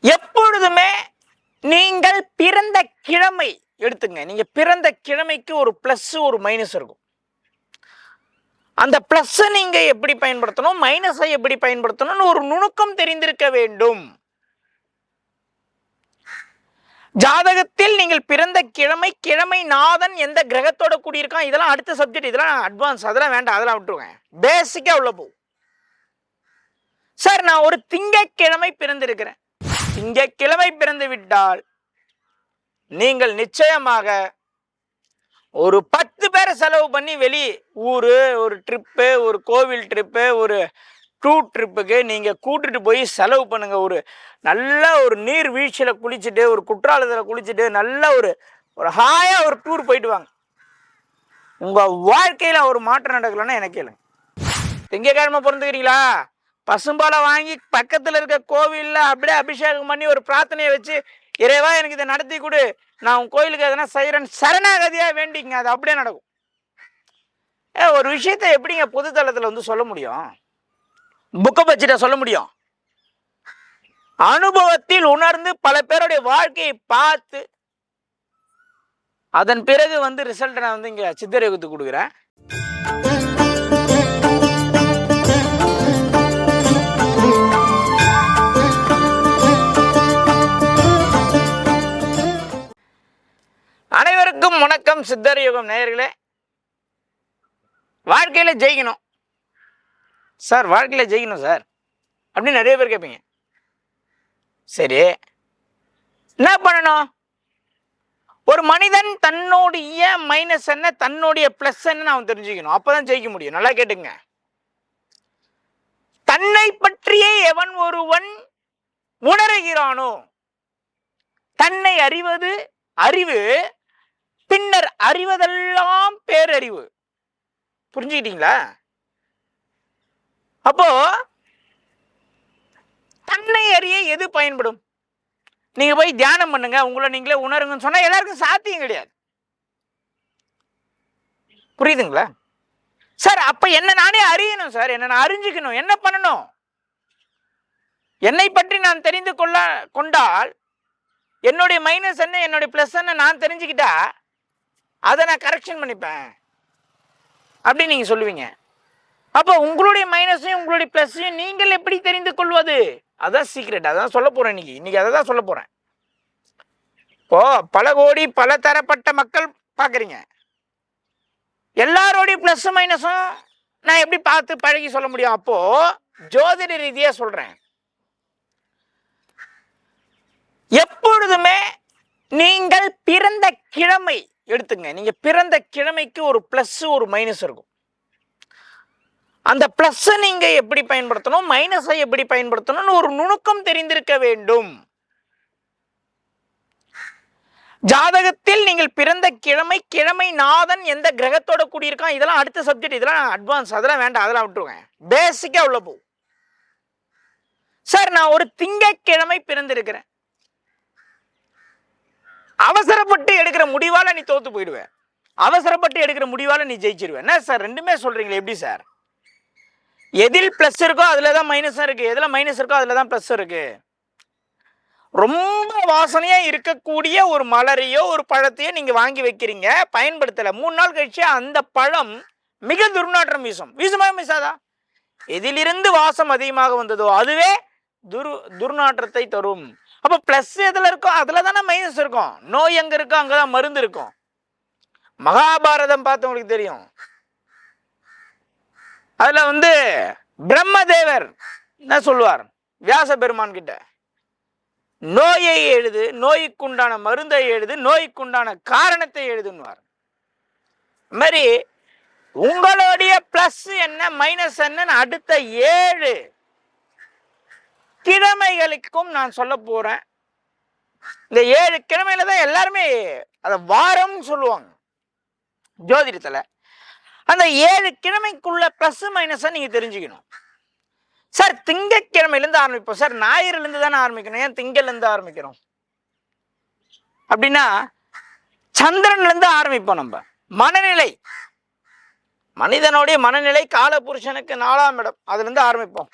எப்பொழுதுமே நீங்கள் பிறந்த கிழமை எடுத்துங்க. நீங்க பிறந்த கிழமைக்கு ஒரு பிளஸ் ஒரு மைனஸ் இருக்கும். அந்த பிளஸ் நீங்க எப்படி பயன்படுத்தணும்? மைனஸை எப்படி பயன்படுத்தணும்னு ஒரு நுணுக்கம் தெரிந்திருக்க வேண்டும். ஜாதகத்தில் நீங்கள் பிறந்த கிழமை கிழமை நாதன் எந்த கிரகத்தோட கூடியிருக்கான்? இதெல்லாம் அடுத்த சப்ஜெக்ட் இதெல்லாம் அட்வான்ஸ் அதெல்லாம் வேண்டாம். அதெல்லாம் விட்டுருவேன் பேசிக்கா உள்ள போ. சார் நான் ஒரு திங்கட்கிழமை பிறந்திருக்கிறேன். திங்கக்கிழமை பிறந்து விட்டால் நீங்கள் நிச்சயமாக ஒரு பத்து பேரை செலவு பண்ணி வெளி ஊர் ஒரு ட்ரிப்பு ஒரு கோவில் ட்ரிப்பு ஒரு டூர் ட்ரிப்புக்கு நீங்கள் கூட்டிட்டு போய் செலவு பண்ணுங்கள் ஒரு நல்ல ஒரு நீர் வீழ்ச்சியில் குளிச்சுட்டு ஒரு குற்றாலத்தில் குளிச்சுட்டு நல்ல ஒரு ஒரு ஹாயாக ஒரு டூர் போயிட்டு வாங்க. உங்கள் வாழ்க்கையில் ஒரு மாற்றம் நடக்கலைன்னா எனக்கு கேளுங்க. திங்கக்கிழமை பிறந்துக்கிறீங்களா? பசும்பாலை வாங்கி பக்கத்தில் இருக்க கோவிலில் அப்படியே அபிஷேகம் பண்ணி ஒரு பிரார்த்தனையை வச்சு இறைவா எனக்கு இதை நடத்தி கொடு. நான் உன் கோயிலுக்கு எதனா செய்கிறேன் சரணாகதியாக வேண்டிங்க அது அப்படியே நடக்கும். ஏ ஒரு விஷயத்தை எப்படிங்க பொதுத்தளத்தில் வந்து சொல்ல முடியும்? புக்கை வச்சுட்டா சொல்ல முடியும்? அனுபவத்தில் உணர்ந்து பல பேருடைய வாழ்க்கையை பார்த்து அதன் பிறகு வந்து ரிசல்ட்டை நான் வந்து இங்கே சித்தரகுத்து கொடுக்குறேன். வணக்கம் சித்தர் யுகம் நேயர்களே. வாழ்க்கையில ஜெயிக்கணும். சார் வாழ்க்கையில ஜெயிக்கணும் சார். அப்படின்னு நிறைய பேர் கேட்பீங்க. சரி. என்ன பண்ணணும்? ஒரு மனிதன் தன்னுடைய மைனஸ் என்ன தன்னுடைய ப்ளஸ் என்ன அவன் தெரிஞ்சுக்கணும். அப்பதான் ஜெயிக்க முடியும். நல்லா கேட்டுங்க தன்னை பற்றியே எவன் ஒருவன் உணர்கிறானோ தன்னை அறிவது அறிவு பின்னர் அறிவதெல்லாம் பேரறிவு. புரிஞ்சுக்கிட்டீங்களா? அப்போ தன்னை அறிய எது பயன்படும்? நீங்க போய் தியானம் பண்ணுங்க உங்களை நீங்களே உணருங்கன்னு சொன்னா எல்லாருக்கும் சாத்தியம் கிடையாது. புரியுதுங்களா? சார் அப்ப என்ன நானே அறியணும் சார் என்ன நான் அறிஞ்சுக்கணும் என்ன பண்ணணும்? என்னை பற்றி நான் தெரிந்து கொள்ள கொண்டால் என்னுடைய மைனஸ் என்ன என்னுடைய பிளஸ் என்ன நான் தெரிஞ்சுக்கிட்டா அதை நான் கரெக்ஷன் பண்ணிப்பேன். அப்படின்னு நீங்க சொல்லுவீங்க. அப்போ உங்களுடைய மைனஸையும் உங்களுடைய ப்ளஸ்ஸையும் நீங்கள் எப்படி தெரிந்து கொள்வது? அதான் சீக்ரெட் அதான் சொல்ல போகிறேன் இன்னைக்கு. இன்னைக்கு அதை தான் சொல்ல போகிறேன் இப்போ பல கோடி பல தரப்பட்ட மக்கள் பார்க்குறீங்க. எல்லாரோடைய ப்ளஸ் மைனஸும் நான் எப்படி பார்த்து பழகி சொல்ல முடியும்? அப்போ ஜோதிட ரீதியாக சொல்கிறேன் எப்பொழுதுமே நீங்கள் பிறந்த கிழமை எடுத்துங்க. நீங்க பிறந்த கிழமைக்கு ஒரு பிளஸ் ஒரு மைனஸ் இருக்கும். அந்த பிளஸ் நீங்க எப்படி பயன்படுத்தணும்? மைனஸை எப்படி பயன்படுத்தணும்னு ஒரு நுணுக்கம் தெரிந்திருக்க வேண்டும். ஜாதகத்தில் நீங்கள் பிறந்த கிழமை கிழமை நாதன் எந்த கிரகத்தோட கூடியிருக்கான்? இதெல்லாம் அடுத்த சப்ஜெக்ட் இதெல்லாம் அட்வான்ஸ் அதெல்லாம் வேண்டாம். அதெல்லாம் விட்டுருவேன் பேசிக்கா உள்ள போ. சார் நான் ஒரு திங்கட்கிழமை பிறந்திருக்கிறேன். அவசரப்பட்டு எடுக்கிற முடிவால் நீ தோற்று போயிடுவேன் அவசரப்பட்டு எடுக்கிற முடிவால் நீ ஜெயிச்சிருவேன் என்ன சார்? ரெண்டுமே சொல்கிறீங்களே எப்படி சார்? எதில் ப்ளஸ் இருக்கோ அதில் தான் மைனஸும் இருக்குது எதில் மைனஸ் இருக்கோ அதில் தான் ப்ளஸ் இருக்குது ரொம்ப வாசனையாக இருக்கக்கூடிய ஒரு மலரையோ ஒரு பழத்தையோ நீங்கள் வாங்கி வைக்கிறீங்க. பயன்படுத்தலை. மூணு நாள் கழிச்சு அந்த பழம் மிக துர்நாற்றம் வீசும். வீசுமா வீசாதா? எதிலிருந்து வாசம் அதிகமாக வந்ததோ அதுவே துர் துர்நாற்றத்தை தரும். அப்போ ப்ளஸ் எதில் இருக்கோ அதில் தானே மைனஸ் இருக்கும். நோய் எங்கே இருக்கோ அங்கே தான் மருந்து இருக்கும். மகாபாரதம் பார்த்தவங்களுக்கு தெரியும். அதில் வந்து பிரம்மதேவர் என்ன சொல்லுவார்? வியாச பெருமான் கிட்ட. நோயை எழுது நோய்க்குண்டான மருந்தை எழுது நோய்க்குண்டான காரணத்தை எழுதுன்னுவார். மாதிரி உங்களுடைய பிளஸ் என்ன மைனஸ் என்னன்னு அடுத்த ஏழு கிழமைகளுக்கும் நான் சொல்ல போறேன். இந்த ஏழு கிழமையில தான் எல்லாருமே அதை வாரம்னு சொல்லுவாங்க. ஜோதிடத்துல. அந்த ஏழு கிழமைக்குள்ள ப்ளஸ் மைனஸை நீங்க தெரிஞ்சுக்கணும். சார் திங்கக்கிழமையிலேருந்து ஆரம்பிப்போம். சார் ஞாயிறுலேருந்து தானே ஆரம்பிக்கணும். ஏன் திங்கள்லேருந்து ஆரம்பிக்கிறோம்? அப்படின்னா சந்திரன்லேருந்து ஆரம்பிப்போம் நம்ம. மனநிலை. மனிதனுடைய மனநிலை காலபுருஷனுக்கு நாலாம் இடம். அதுலேருந்து ஆரம்பிப்போம்.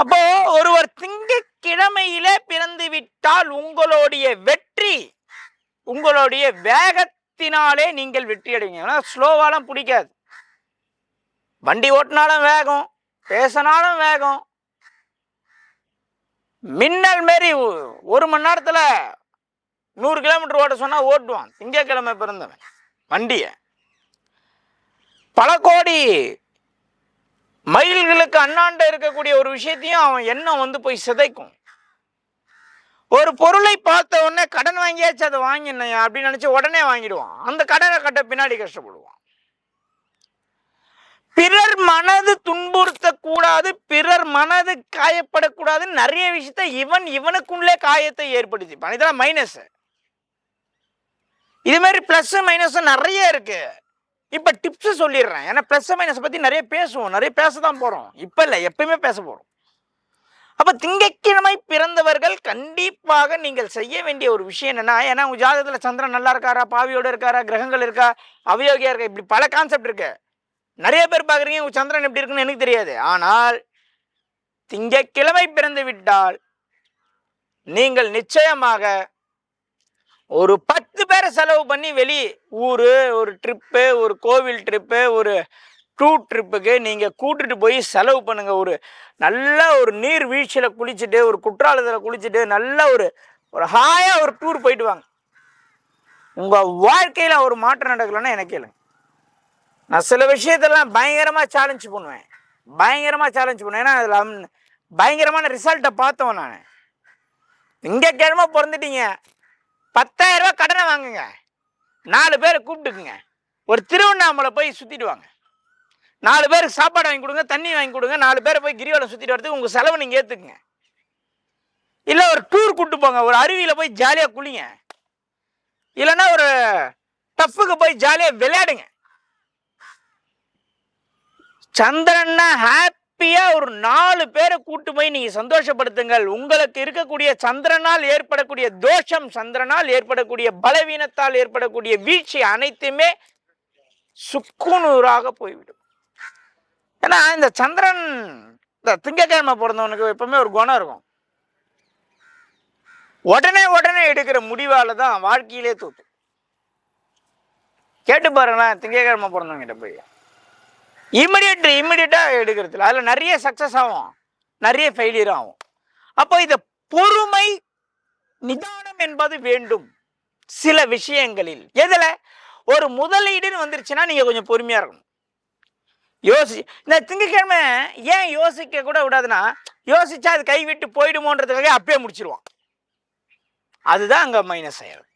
அப்போ ஒருவர் திங்கட்கிழமை விட்டால் உங்களுடைய வெற்றி உங்களுடைய வேகத்தினாலே நீங்கள் வெற்றி அடைங்க ஏன்னா ஸ்லோவாலாம் பிடிக்காது. வண்டி ஓட்டினாலும் வேகம் பேசினாலும் வேகம். மின்னல் மாரி ஒரு மணி நேரத்தில் நூறு கிலோமீட்டர் ஓட்ட சொன்னால் ஓட்டுவான். திங்கக்கிழமை பிறந்தவன். வண்டியை. பல கோடி மயில்களுக்கு அண்ணாண்ட இருக்கக்கூடிய ஒரு விஷயத்தையும் அவன் எண்ணம் வந்து போய் சிதைக்கும். ஒரு பொருளை பார்த்த உடனே கடன் வாங்கியாச்சு அதை வாங்கினேன் அப்படின்னு நினச்சி உடனே வாங்கிடுவான். அந்த கடனை கட்ட பின்னாடி கஷ்டப்படுவான். பிறர் மனது துன்புறுத்தக்கூடாது பிறர் மனது காயப்படக்கூடாது நிறைய விஷயத்த இவன் இவனுக்குள்ளே காயத்தை ஏற்படுத்திப்பான் இதெல்லாம் மைனஸ் இது மாதிரி ப்ளஸ்ஸு மைனஸும் நிறைய இருக்குது இப்ப டிப்ஸ் சொல்லிடுறேன். ஏன்னா ப்ளஸ் மைனஸ் பத்தி நிறைய பேசுவோம். நிறைய பேச தான் போறோம். இப்ப இல்லை எப்பயுமே பேச போறோம். அப்ப திங்கக்கிழமை பிறந்தவர்கள் கண்டிப்பாக நீங்கள் செய்ய வேண்டிய ஒரு விஷயம் என்னன்னா ஏன்னா உங்க ஜாதகத்துல சந்திரன் நல்லா இருக்காரா? பாவியோட இருக்காரா? கிரகங்கள் இருக்கா? அவயோகியா இருக்கா? இப்படி பல கான்செப்ட் இருக்கு. நிறைய பேர் பார்க்குறீங்க உங்க சந்திரன் எப்படி இருக்குன்னு எனக்கு தெரியாது. ஆனால் திங்கக்கிழமை பிறந்து விட்டால் நீங்கள் நிச்சயமாக ஒரு பத்து பேரை செலவு பண்ணி வெளி ஊர் ஒரு ட்ரிப்பு ஒரு கோவில் ட்ரிப்பு ஒரு டூர் ட்ரிப்புக்கு நீங்கள் கூட்டிட்டு போய் செலவு பண்ணுங்கள் ஒரு நல்ல ஒரு நீர் வீழ்ச்சியில் குளிச்சுட்டு ஒரு குற்றாலத்தில் குளிச்சுட்டு நல்ல ஒரு ஒரு ஹாயாக ஒரு டூர் போயிட்டு வாங்க. உங்கள் வாழ்க்கையில் ஒரு மாற்றம் நடக்கலைன்னா எனக்கு கேளுங்க. நான் சில விஷயத்தெல்லாம் பயங்கரமாக சேலஞ்ச் பண்ணுவேன். பயங்கரமாக சேலஞ்ச் பண்ணுவேன். ஏன்னா அதில் பயங்கரமான ரிசல்ட்டை பார்த்தோம் நான். திங்கக்கிழமை பிறந்துட்டீங்க. பத்தாயிரம் ரூபா கடனை வாங்குங்க. நாலு பேரை கூப்பிட்டுக்குங்க. ஒரு திருவண்ணாமலை போய் சுற்றிட்டு வாங்க. நாலு பேருக்கு சாப்பாடு வாங்கி கொடுங்க தண்ணி வாங்கி கொடுங்க நாலு பேரை போய் கிரிவலம் சுற்றிட்டு வரதுக்கு உங்கள் செலவு நீங்கள் ஏற்றுக்குங்க இல்லை ஒரு டூர் கூப்பிட்டு போங்க ஒரு அருவியில் போய் ஜாலியாக குளிங்க. இல்லைன்னா ஒரு டஃப்புக்கு போய் ஜாலியாக விளையாடுங்க. சந்திரன்னா ஹாப்பியா ஒரு நாலு பேரை கூட்டு போய் நீங்க சந்தோஷப்படுத்துங்கள். உங்களுக்கு இருக்கக்கூடிய சந்திரனால் ஏற்படக்கூடிய தோஷம் சந்திரனால் ஏற்படக்கூடிய பலவீனத்தால் ஏற்படக்கூடிய வீழ்ச்சி அனைத்துமே சுக்குநூறாக போய்விடும். ஏன்னா இந்த சந்திரன் இந்த திங்கக்கிழமை பிறந்தவனுக்கு எப்பவுமே ஒரு குணம் இருக்கும். உடனே உடனே எடுக்கிற முடிவால தான் வாழ்க்கையிலே தூத்து கேட்டு பாருங்களேன் திங்கக்கிழமை பிறந்தவங்கிட்ட போய். இமிடியட் இமிடியட்டாக எடுக்கிறதுல. அதில் நிறைய சக்ஸஸ் ஆகும். நிறைய ஃபெயிலியர் ஆகும். அப்போ இந்த பொறுமை நிதானம் என்பது வேண்டும். சில விஷயங்களில். எதில்? ஒரு முதலீடுன்னு வந்துருச்சுன்னா நீங்கள் கொஞ்சம் பொறுமையாக இருக்கணும். யோசி இந்த திங்கக்கிழமை ஏன் யோசிக்க கூட விடாதுன்னா யோசிச்சா அது கைவிட்டு போயிடுமோன்றதுக்காக அப்பயே முடிச்சிருவான். அதுதான் அங்கே மைனஸ் ஆயிடும்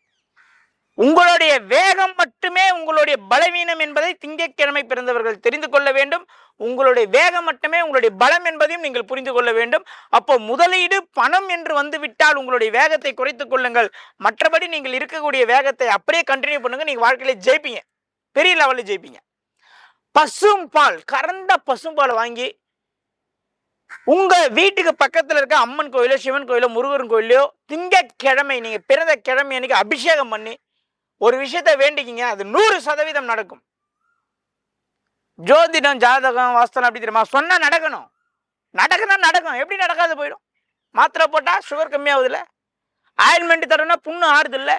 உங்களுடைய வேகம் மட்டுமே உங்களுடைய பலவீனம் என்பதை திங்கட்கிழமை பிறந்தவர்கள் தெரிந்து கொள்ள வேண்டும். உங்களுடைய வேகம் மட்டுமே உங்களுடைய பலம் என்பதையும் நீங்கள் புரிந்து கொள்ள வேண்டும். அப்போ முதலீடு பணம் என்று வந்துவிட்டால் உங்களுடைய வேகத்தை குறைத்துக் கொள்ளுங்கள். மற்றபடி நீங்கள் இருக்கக்கூடிய வேகத்தை அப்படியே கண்டினியூ பண்ணுங்க. நீங்கள் வாழ்க்கையில ஜெயிப்பீங்க. பெரிய லெவலில் ஜெயிப்பீங்க. பசும் பால் கறந்த பசும் பால் வாங்கி உங்க வீட்டுக்கு பக்கத்துல இருக்க அம்மன் கோயிலோ சிவன் கோயிலோ முருகன் கோயிலோ திங்கட்கிழமை நீங்க பிறந்த கிழமை அன்னைக்கு அபிஷேகம் பண்ணி ஒரு விஷயத்தை வேண்டிக்கிங்க அது நூறு சதவீதம் நடக்கும். ஜோதிடம் ஜாதகம் வாஸ்தனம் அப்படி தெரியுமா? சொன்னால் நடக்கணும். நடக்கணும் நடக்கும். எப்படி நடக்காது போயிடும். மாத்திரை போட்டால் சுகர் கம்மியாகுதுல்ல. ஆயில்மெண்ட் தரோன்னா புண்ணு ஆறுது இல்லை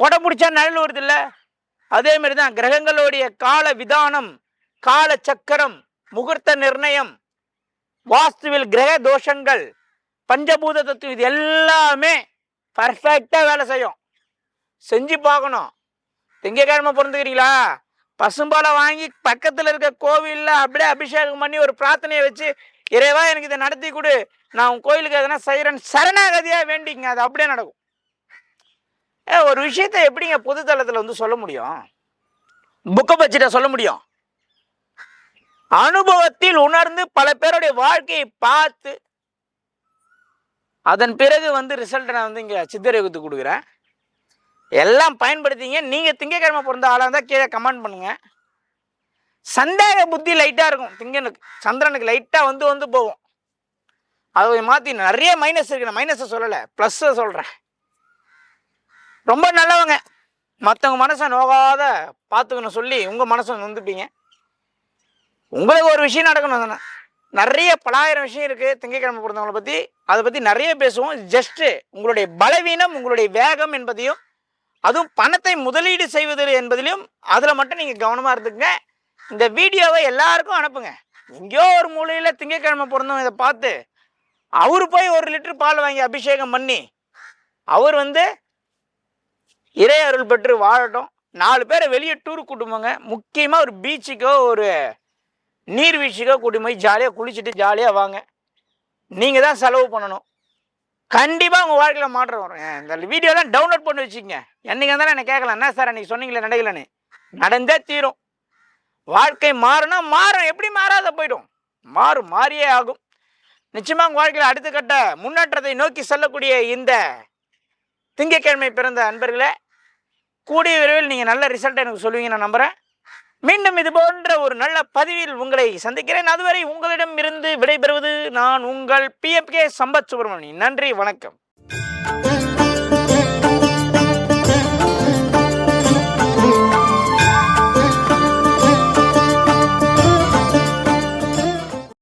கொடை பிடிச்சா நிழல் வருது இல்லை அதே மாதிரி தான் கிரகங்களுடைய கால விதானம் கால சக்கரம் முகூர்த்த நிர்ணயம் வாஸ்துவில் கிரக தோஷங்கள் பஞ்சபூத தத்துவம் இது எல்லாமே பர்ஃபெக்டாக வேலை செய்யும். செஞ்சு பார்க்கணும். திங்கக்கிழமை பிறந்துக்கிறீங்களா? பசும்பாலை வாங்கி பக்கத்தில் இருக்க கோவிலில் அப்படியே அபிஷேகம் பண்ணி ஒரு பிரார்த்தனையை வச்சு இறைவா எனக்கு இதை நடத்தி கொடு. நான் உன் கோயிலுக்கு எதனா செய்கிறேன் சரணாகதியாக வேண்டிங்க அது அப்படியே நடக்கும். ஏ ஒரு விஷயத்தை எப்படிங்க பொதுத்தளத்தில் வந்து சொல்ல முடியும்? புக்கை பச்சிட்ட சொல்ல முடியும்? அனுபவத்தில் உணர்ந்து பல பேருடைய வாழ்க்கையை பார்த்து அதன் பிறகு வந்து ரிசல்ட்டை நான் வந்து இங்கே சித்தரகுத்து கொடுக்குறேன். எல்லாம் பயன்படுத்திங்க. நீங்கள் திங்கக்கிழமை பிறந்த ஆளாக இருந்தால் கீழே கமெண்ட் பண்ணுங்க. சந்தேக புத்தி லைட்டாக இருக்கும். திங்கனுக்கு சந்திரனுக்கு லைட்டாக வந்து வந்து போகும். அதை மாற்றி நிறைய மைனஸ் இருக்கு. நான் மைனஸை சொல்லலை ப்ளஸ்ஸை சொல்கிறேன் ரொம்ப நல்லவங்க. மற்றவங்க மனசை நோகாத பார்த்துக்கணும் சொல்லி உங்கள் மனசை நொந்துப்பீங்க உங்களுக்கு ஒரு விஷயம் நடக்கணும் தானே. நிறைய பலாயிரம் விஷயம் இருக்குது திங்கக்கிழமை பிறந்தவங்களை பற்றி அதை பற்றி நிறைய பேசுவோம். ஜஸ்ட்டு உங்களுடைய பலவீனம் உங்களுடைய வேகம் என்பதையும் அதுவும் பணத்தை முதலீடு செய்வது என்பதிலும் அதில் மட்டும் நீங்கள் கவனமாக இருந்துக்குங்க. இந்த வீடியோவை எல்லாருக்கும் அனுப்புங்க. எங்கேயோ ஒரு மூலையில் திங்கக்கிழமை பிறந்தவங்க இதை பார்த்து அவர் போய் ஒரு லிட்டர் பால் வாங்கி அபிஷேகம் பண்ணி அவர் வந்து இறை அருள் பெற்று வாழட்டும். நாலு பேரை வெளியே டூர் கூட்டும்போங்க முக்கியமாக ஒரு பீச்சுக்கோ ஒரு நீர்வீழ்ச்சிக்கோ கூட்டி போய் ஜாலியாக குளிச்சுட்டு ஜாலியாக வாங்க. நீங்கள் தான் செலவு பண்ணணும். கண்டிப்பாக உங்கள் வாழ்க்கையில் மாற்றம் வரும். இந்த வீடியோலாம் டவுன்லோட் பண்ணி வச்சுக்கோங்க. என்னைக்கு இருந்தாலும் என்ன கேட்கலாம் என்ன சார் அன்றைக்கி சொன்னீங்களே நடக்கலன்னு. நடந்தே தீரும். வாழ்க்கை மாறினா மாறும். எப்படி மாறாத போயிடும்? மாறும் மாறியே ஆகும். நிச்சயமாக உங்கள் வாழ்க்கையில் அடுத்த கட்ட முன்னேற்றத்தை நோக்கி செல்லக்கூடிய இந்த திங்கட்கிழமை பிறந்த அன்பர்களே கூடிய விரைவில் நீங்கள் நல்ல ரிசல்ட் எனக்கு சொல்லுவீங்க நான் நம்புகிறேன் மீண்டும் இது போன்ற ஒரு நல்ல பதிவில் உங்களை சந்திக்கிறேன். அதுவரை உங்களிடம் இருந்து விடைபெறுவது நான் உங்கள் பிஎம்கே சம்பத் சுப்பிரமணி நன்றி வணக்கம்.